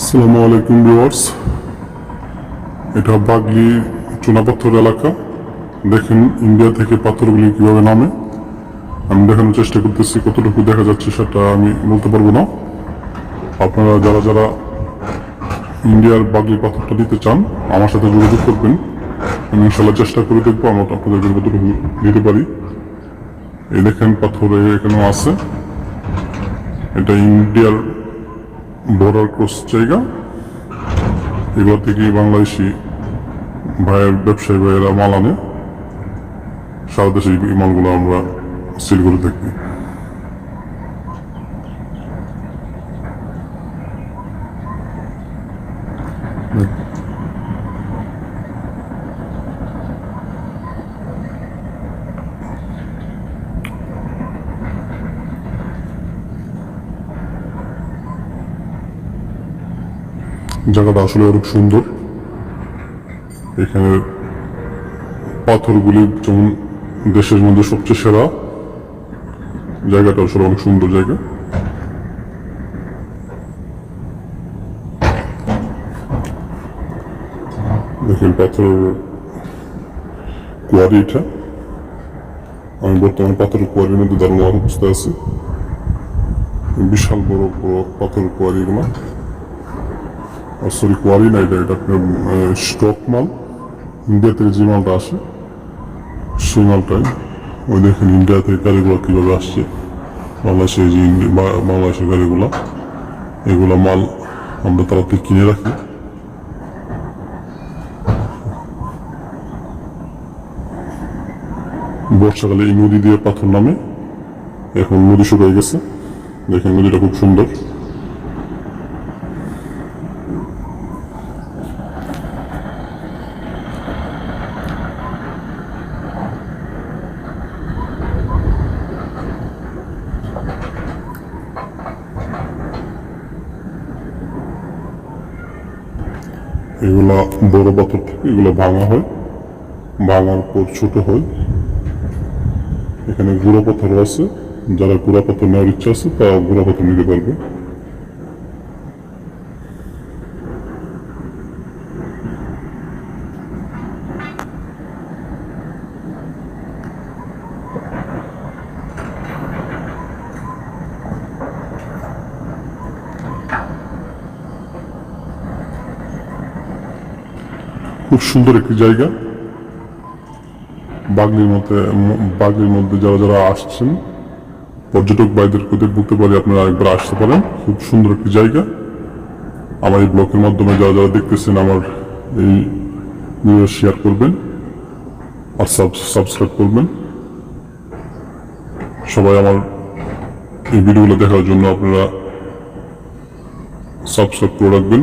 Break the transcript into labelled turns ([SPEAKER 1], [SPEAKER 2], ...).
[SPEAKER 1] আসসালামু আলাইকুম ভিউয়ার্স। এটা বাগলি চুনাপাথর এলাকা। দেখেন ইন্ডিয়া থেকে পাথরগুলি কীভাবে নামে। আমি দেখানোর চেষ্টা করতেছি কতটুকু দেখা যাচ্ছে সেটা আমি বলতে পারব না। আপনারা যারা যারা ইন্ডিয়ার বাগলি পাথরটা দিতে চান, আমার সাথে যোগাযোগ করবেন। আমি ইনশাল্লাহ চেষ্টা করে দেখব আমরা আপনাদের কতটুকু দিতে পারি। এই দেখেন পাথর এখানেও আছে। এটা ইন্ডিয়ার বর্ডার ক্রস জায়গা। এগুলো থেকে বাংলাদেশি ভাইয়ের, ব্যবসায়ী ভাইয়েরা মাল আনে। সারা দেশে এই মালগুলো আমরা সিল করে জায়গাটা আসলে অনেক সুন্দর। এখানে পাথরগুলি যেমন দেশের মধ্যে সবচেয়ে সেরা, জায়গাটা আসলে অনেক সুন্দর জায়গা। দেখেন পাথর কুয়ারি এটা। আমি বর্তমানে পাথরের কুয়ারির মধ্যে দাঁড়ানো অবস্থায় আছি। বিশাল বড় বড় পাথরের কুয়ারি এগুলো। সরি কোয়ারি না এটা এটা আপনার স্টক মাল ইন্ডিয়া থেকে যে মালটা আসে সেই মালটাই ওই দেখেন ইন্ডিয়া থেকে গাড়িগুলো কীভাবে আসছে। বাংলাদেশে যে বাংলাদেশের গাড়িগুলো, এগুলো মাল আমরা তাড়াতাড়ি কিনে রাখি। বর্ষাকালে এই নদী দিয়ে পাথর নামে এখন নদী শুকিয়ে গেছে। দেখেন নদীটা খুব সুন্দর। এগুলা বড় পাথর থেকে এগুলো ভাঙা হয়, ভাঙার পর ছোট হয়। এখানে গুঁড়ো পাথর আছে, যারা গুঁড়া পাথর নেওয়ার ইচ্ছা আছে তারা গুঁড়া পাথর নিতে পারবে। খুব সুন্দর একটি জায়গা। বাগলির মধ্যে বাগলির মধ্যে যারা যারা আসছেন, পর্যটক ভাইদেরকে বলতে পারি আপনারা একবার আসতে পারেন। খুব সুন্দর একটি জায়গা। আমার এই ব্লগের মাধ্যমে যারা যারা দেখতেছেন, আমার এই ভিডিও শেয়ার করবেন আর সাবস্ক্রাইব করবেন। সবাই আমার এই ভিডিওগুলো দেখার জন্য আপনারা সাবস্ক্রাইব করে রাখবেন।